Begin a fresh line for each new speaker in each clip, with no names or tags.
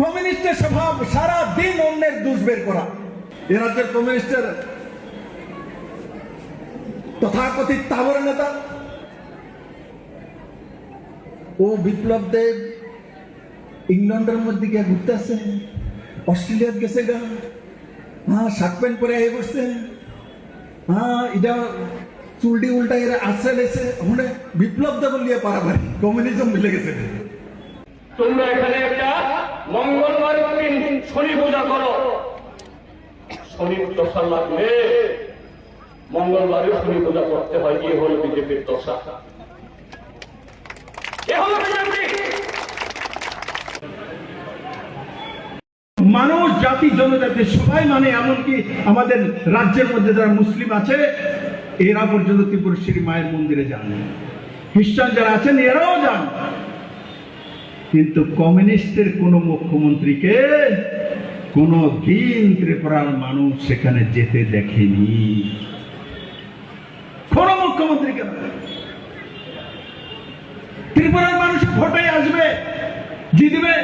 কমিউনিস্টের স্বভাব সারা দিন অন্যের দোষ বের করা। এ রাজ্যের কমিউনিস্টের তথাকথিত তাবর নেতা ও বিপ্লব দেব ইংল্যান্ডের মধ্যে গিয়ে ঘুরতে আসছে, অস্ট্রেলিয়াত গেছে গা হ্যাঁ শার্ট প্যান্ট পরে আই বসছে হ্যাঁ এটা চুলটি উল্টা এরা আসছে লেছে ওখানে বিপ্লব দেব লিয়ে পারাবারি কমিউনিজম মিলে গেছে।
তোমরা এখানে একটা মঙ্গলবার দিন শনি পূজা করো। শনি দশা লাগলে মঙ্গলবারে শনি পূজা করতে হয় কি হলো বিজেপির দশা। এ
মানুষ, জাতি, জনজাতি সবাই মানে এমনকি আমাদের রাজ্যের মধ্যে যারা মুসলিম আছে, এরা পর্যন্ত ত্রিপুর ত্রিপুরেশ্বরী মায়ের মন্দিরে যান খ্রিস্টান যারা আছেন, এরাও যান। কিন্তু কমিউনিস্টের কোন মুখ্যমন্ত্রীকে কোন দিন ত্রিপুরার মানুষ সেখানে যেতে দেখেনি। কোন মুখ্যমন্ত্রীকে ত্রিপুরার মানুষ ভোটে আসবে, জিতবে।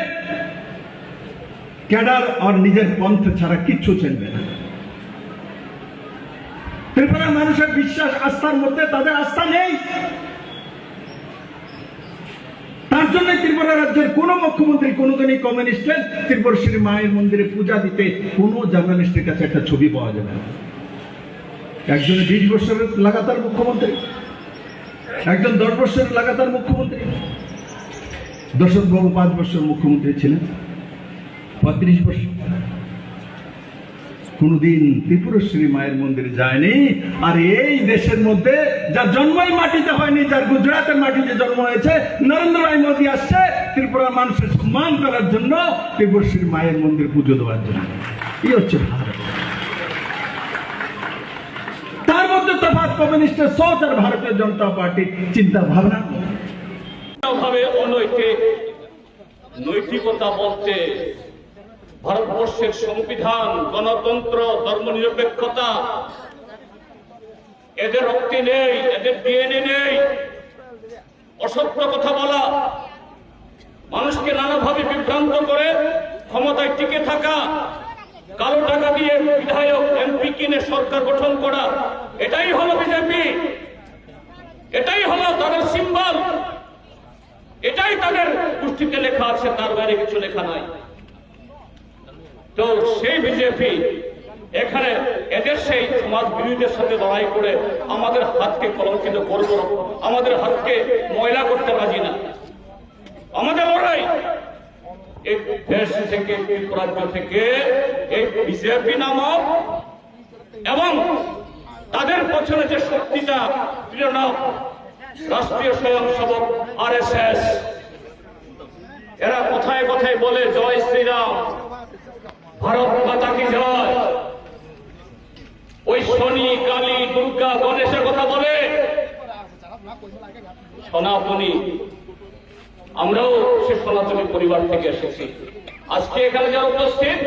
ক্যাডার আর নিজের পন্থ ছাড়া কিচ্ছু চেনবে না। ত্রিপুরার মানুষের বিশ্বাস আস্থার মধ্যে, তাদের আস্থা নেই তার জন্য ত্রিপুরা রাজ্যের কোন মুখ্যমন্ত্রী কোনোদিনই কমিউনিস্টের ত্রিপুরেশ্বরী মায়ের মন্দিরে পূজা দিতে কোনো জার্নালিস্টের কাছে একটা ছবি পাওয়া যাবে না। একজনে বিশ বছরের লাগাতার মুখ্যমন্ত্রী, একজন দশ বছরের লাগাতার মুখ্যমন্ত্রী দশরথবাবু পাঁচ বছর মুখ্যমন্ত্রী ছিলেন, পঁয়ত্রিশ বছর। কোনদিন ত্রিপুরেশ্বরী মায়ের মন্দিরে যায়নি। আর এই দেশের মধ্যে যার জন্মই মাটিতে হয়নি, যার গুজরাটের মাটিতে জন্ম হয়েছে, নরেন্দ্র রায় মোদী আসছে ত্রিপুরার মানুষের সম্মান করার জন্য ত্রিপুরেশ্বরী মায়ের মন্দির পুজো দেওয়ার জন্য। এই হচ্ছে ভারত। তার মধ্যে তফাৎ কমিউনিস্টের সোচ আর ভারতীয় জনতা পার্টির চিন্তা ভাবনা।
নৈতিকতা বলতে ভারতবর্ষের সংবিধান, গণতন্ত্র, ধর্মনিরপেক্ষতা। এদের রক্তে নেই, এদের ডিএনএ নেই। অসত্য কথা বলা। মানুষকে নানাভাবে বিভ্রান্ত করে ক্ষমতায় টিকে থাকা। কালো টাকা দিয়ে বিধায়ক, এমপি কিনে সরকার গঠন করা। এটাই হলো বিজেপি। এটাই হলো তাদের সিম্বল। এটাই তাদের পুষ্টিতে লেখা আছে, তার বাইরে কিছু লেখা নাই। তো সেই বিজেপি এখানে এদের সেই সমাজ বিরোধীদের সাথে লড়াই করে আমাদের হাতকে কলঙ্কিত করব, আমাদের হাতকে ময়লা করতে রাজি না। আমাদের লড়াই এই দেশ থেকে রাজ্য থেকে, এই বিজেপি নামক এবং তাদের পছন্দের যে শক্তিটা প্রেরণা রাষ্ট্রীয় স্বয়ংসেবক আর এস এস এরা কোথায় কোথায় বলে, জয় শ্রীরাম। ভারত মাতা কি জয়। ওই শনি, কালী, দুর্গা, গণেশের কথা বলে সনাতনী। আমরাও সে সনাতনী পরিবার থেকে এসেছি। আজকে এখানে যারা উপস্থিত,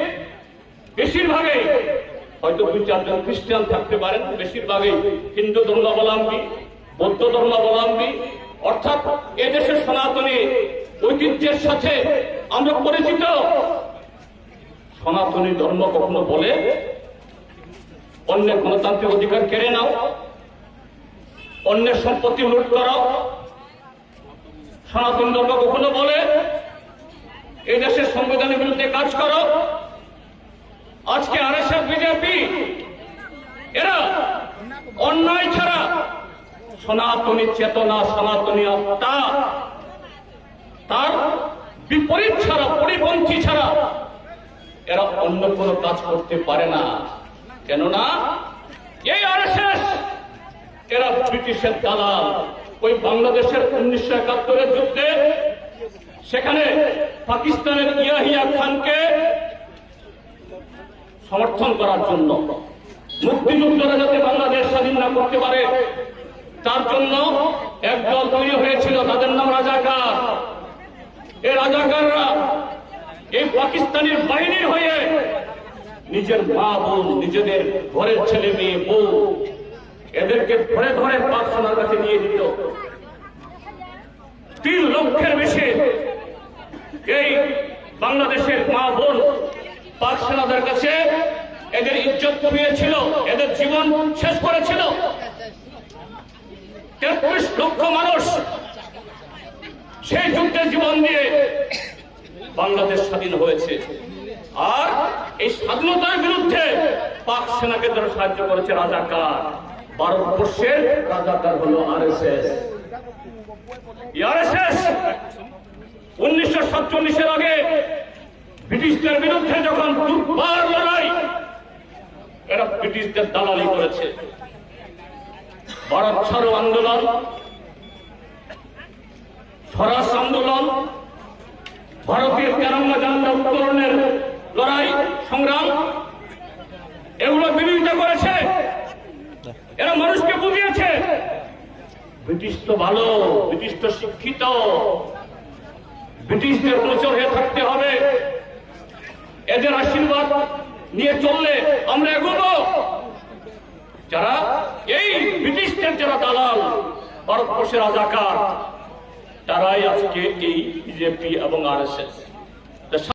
বেশিরভাগই হয়তো দুই, চারজন খ্রিস্টান থাকতে পারেন, বেশিরভাগই হিন্দু ধর্মাবলম্বী, বৌদ্ধ ধর্মাবলম্বী। অর্থাৎ এদেশের সনাতনী ঐতিহ্যের সাথে আমরা পরিচিত। সনাতনী ধর্ম কখনো বলে, অন্যের গণতান্ত্রিক অধিকার কেড়ে নাও, অন্যের সম্পত্তি লুট করাও। সনাতন ধর্ম কখনো বলে, এই দেশের সংবিধানের বিরুদ্ধে কাজ করো। আজকে আর এস বিজেপি, এরা অন্যায় ছাড়া সনাতনী চেতনা, সনাতনী আত্মা, তার বিপরীত ছাড়া, পরিপন্থী ছাড়া এরা অন্য কোনো কাজ করতে পারে না। কেননা এই আর এরা ব্রিটিশের দালাল। ওই বাংলাদেশের উনিশশো একাত্তরের যুদ্ধে সেখানে পাকিস্তানের ইয়াহিয়া খানকে সমর্থন করার জন্য মুক্তিযুদ্ধরা যাতে বাংলাদেশ স্বাধীন না করতে পারে, তার জন্য একদল তৈরি হয়েছিল, তাদের নাম রাজাকার। এই রাজাকাররা পাকিস্তানের বাহিনী হয়ে নিজের মা বোন, নিজেদের ঘরের ছেলে মেয়ে, বউ, এদেরকে ধরে ধরে পাকখানার কাছে নিয়ে দিত তিন লক্ষের বেশি এই বাংলাদেশের মা বোন পাক সেনাদের কাছে এদের ইজ্জত কমিয়েছিল, এদের জীবন শেষ করেছিল। তেত্রিশ লক্ষ মানুষ সেই যুদ্ধে জীবন দিয়ে বাংলাদেশ স্বাধীন হয়েছে। আর এই স্বাধীনতার বিরুদ্ধে পাক সেনাকে যারা সাহায্য করেছে রাজাকার ভারতবর্ষের রাজাকার হলো আর এস এস উনিশশো সাতচল্লিশের আগে ব্রিটিশদের বিরুদ্ধে যখন লড়াই, এরা ব্রিটিশদের দালালি করেছে। ভারত আন্দোলন আন্দোলন ভারতীয় তেরঙ্গা জান্দা উত্তোলনের লড়াই, সংগ্রাম, এগুলো বিরোধিতা করেছে। এরা মানুষকে বুঝিয়েছে। ব্রিটিশ তো ভালো, ব্রিটিশ তো শিক্ষিত। ব্রিটিশদের অনুচর হয়ে থাকতে হবে। এদের আশীর্বাদ নিয়ে চললে আমরা এগোবো। যারা এই ব্রিটিশদের যারা দালাল, ভারতবর্ষের রাজাকার তারাই আজকে এই বিজেপি এবং আর এস এস